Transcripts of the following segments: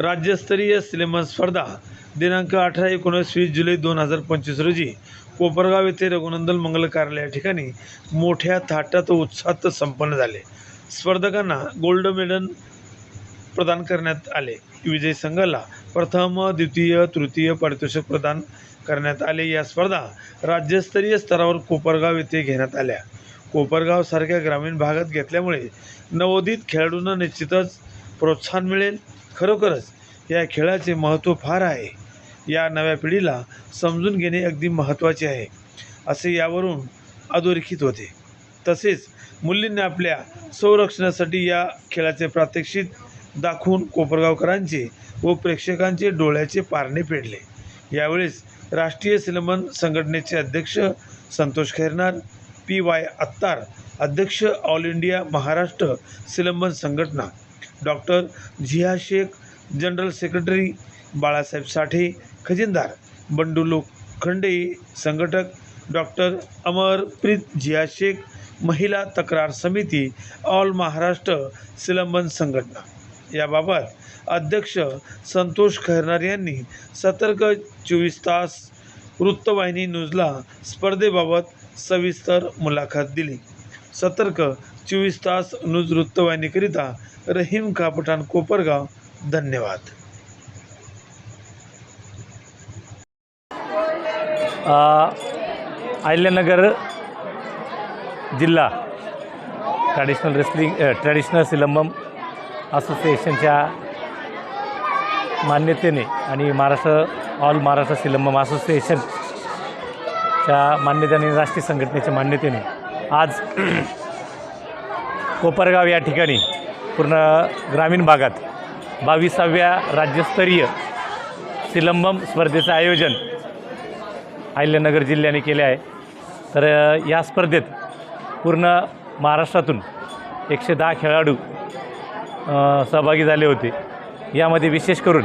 राज्यस्तरीय सिलेमन स्पर्धा दिनांक अठरा एकोणीस वीस जुलै दोन हजार पंचवीस रोजी कोपरगाव येथे रघुनंदन मंगल कार्यालय या ठिकाणी मोठ्या थाटात उत्साहात संपन्न झाले. स्पर्धकांना गोल्ड मेडल प्रदान करण्यात आले. विजयी संघाला प्रथम द्वितीय तृतीय पारितोषिक प्रदान करण्यात आले. या स्पर्धा राज्यस्तरीय स्तरावर कोपरगाव येथे घेण्यात आल्या. कोपरगावसारख्या ग्रामीण भागात घेतल्यामुळे नवोदित खेळाडूंना निश्चितच प्रोत्साहन मिळेल. खरोखरच या खेळाचे महत्त्व फार आहे. या नव्या पिढीला समजून घेणे अगदी महत्त्वाचे आहे असे यावरून अधोरेखित होते. तसेच मुलींनी आपल्या संरक्षणासाठी या खेळाचे प्रात्यक्षिक दाखवून कोपरगावकरांचे व प्रेक्षकांचे डोळ्याचे पारणे फेडले यावेळेस राष्ट्रीय सिनेमन संघटनेचे अध्यक्ष संतोष खैरनार पी वाय अत्तार अध्यक्ष ऑल इंडिया महाराष्ट्र सिलंबन संघटना doctor Zia Shaikh general secretary Balasaheb Sathe खजिनदार Bandu Lokhande संघटक डॉक्टर अमरप्रीत झिया शेख महिला तक्रार समिती ऑल महाराष्ट्र सिलंबन संघटना. याबाबत अध्यक्ष संतोष खैरनार यांनी सतर्क चोवीस तास वृत्तवाहिनी न्यूजला स्पर्धेबाबत सविस्तर मुलाखत दिली. सतर्क चोवीस तास न्यूज वृत्तवाहिनीकरिता रहीम कापठाण कोपरगाव. धन्यवाद. अ, अहिल्यानगर जिल्हा ट्रॅडिशनल रेसलिंग ट्रॅडिशनल सिलंबम असोसिएशनच्या मान्यतेने आणि महाराष्ट्र ऑल महाराष्ट्र सिलंबम असोसिएशनच्या मान्यतेने राष्ट्रीय संघटनेच्या मान्यतेने आज कोपरगाव या ठिकाणी पूर्ण ग्रामीण भागात बावीसाव्या राज्यस्तरीय सिलंबम स्पर्धेचं आयोजन अहिल्यानगर जिल्ह्याने केले आहे. तर या स्पर्धेत पूर्ण महाराष्ट्रातून एकशे दहा खेळाडू सहभागी झाले होते. यामध्ये विशेष करून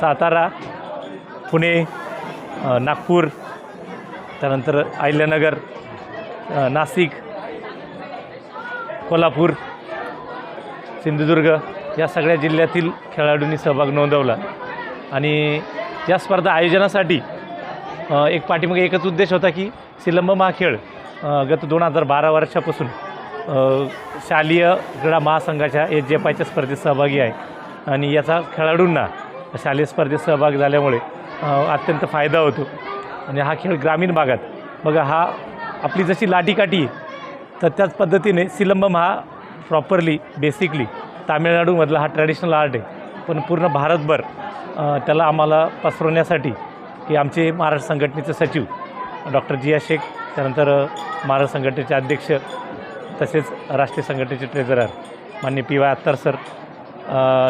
सातारा पुणे नागपूर त्यानंतर अहिल्यानगर नाशिक कोल्हापूर सिंधुदुर्ग या सगळ्या जिल्ह्यातील खेळाडूंनी सहभाग नोंदवला. आणि या स्पर्धा आयोजनासाठी एक पाठीमागे एकच उद्देश होता की सिलंबम हा खेळ गत दोन हजार बारा वर्षापासून शालेय क्रीडा महासंघाच्या एच जे पायच्या स्पर्धेत सहभागी आहे. आणि याचा खेळाडूंना शालेय स्पर्धेत सहभाग झाल्यामुळे अत्यंत फायदा होतो. आणि हा खेळ ग्रामीण भागात बघा हा आपली जशी लाटीकाठी तर त्याच पद्धतीने सिलंबम हा प्रॉपरली बेसिकली तामिळनाडूमधला हा ट्रॅडिशनल आर्ट आहे. पण पूर्ण भारतभर त्याला आम्हाला पसरवण्यासाठी की आमचे महाराष्ट्र संघटनेचे सचिव डॉक्टर जिया शेख त्यानंतर महाराष्ट्र संघटनेचे अध्यक्ष तसेच राष्ट्रीय संघटनेचे ट्रेझरर मान्य पी वाय अत्तार सर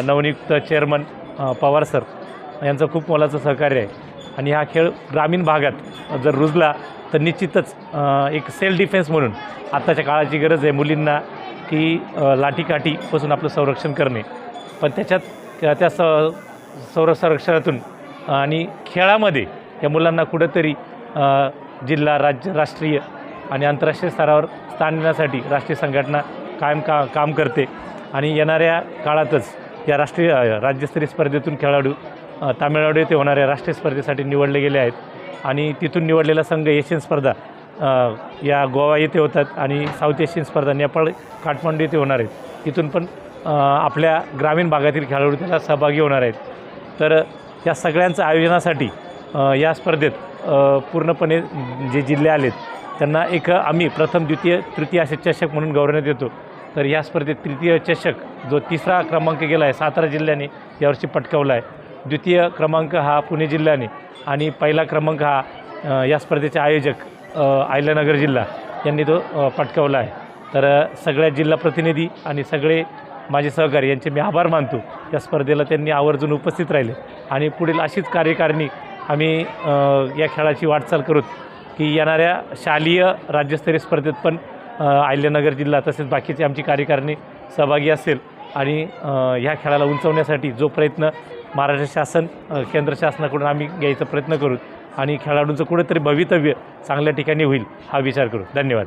नवनियुक्त चेअरमन पवार सर यांचं खूप मोलाचं सहकार्य आहे. आणि हा खेळ ग्रामीण भागात जर रुजला तर निश्चितच एक सेल्फ डिफेन्स म्हणून आत्ताच्या काळाची गरज आहे मुलींना की लाठीकाठीपासून आपलं संरक्षण करणे. पण त्याच्यात त्या- त्या स संर संरक्षणातून आणि खेळामध्ये या मुलांना कुठंतरी जिल्हा राज्य राष्ट्रीय आणि आंतरराष्ट्रीय स्तरावर स्थान देण्यासाठी राष्ट्रीय संघटना कायम का काम करते. आणि येणाऱ्या काळातच या राष्ट्रीय राज्यस्तरीय स्पर्धेतून खेळाडू तामिळनाडू येथे होणाऱ्या राष्ट्रीय स्पर्धेसाठी निवडले गेले आहेत. आणि तिथून निवडलेला संघ एशियन स्पर्धा या गोवा येथे होतात आणि साऊथ एशियन स्पर्धा नेपाळ काठमांडू येथे होणार आहेत. तिथून पण आपल्या ग्रामीण भागातील खेळाडू त्याला सहभागी होणार आहेत. तर या सगळ्यांचं आयोजनासाठी या स्पर्धेत पूर्णपणे जे जिल्हे आलेत त्यांना एक आम्ही प्रथम द्वितीय तृतीय असे चषक म्हणून गौरवण्यात येतो. तर या स्पर्धेत तृतीय चषक जो तिसरा क्रमांक गेला आहे सातारा जिल्ह्याने यावर्षी पटकावला आहे. द्वितीय क्रमांक हा पुणे जिल्ह्याने आणि पहिला क्रमांक हा या स्पर्धेचे आयोजक अ, अहिल्यानगर जिल्हा यांनी तो पटकावला आहे. तर सगळ्या जिल्हा प्रतिनिधी आणि सगळे माझे सहकारी यांचे मी आभार मानतो. या स्पर्धेला त्यांनी आवर्जून उपस्थित राहिले आणि पुढील अशीच कार्यकारिणी आम्ही या खेळाची वाटचाल करूत की येणाऱ्या शालेय राज्यस्तरीय स्पर्धेत पण आयल्यानगर जिल्हा तसेच बाकीची आमची कार्यकारिणी सहभागी असेल आणि ह्या खेळाला उंचवण्यासाठी जो प्रयत्न महाराष्ट्र शासन केंद्र शासनाकडून आम्ही घ्यायचा प्रयत्न करू आणि खेळाडूंचं कुठेतरी भवितव्य चांगल्या ठिकाणी होईल हा विचार करू. धन्यवाद.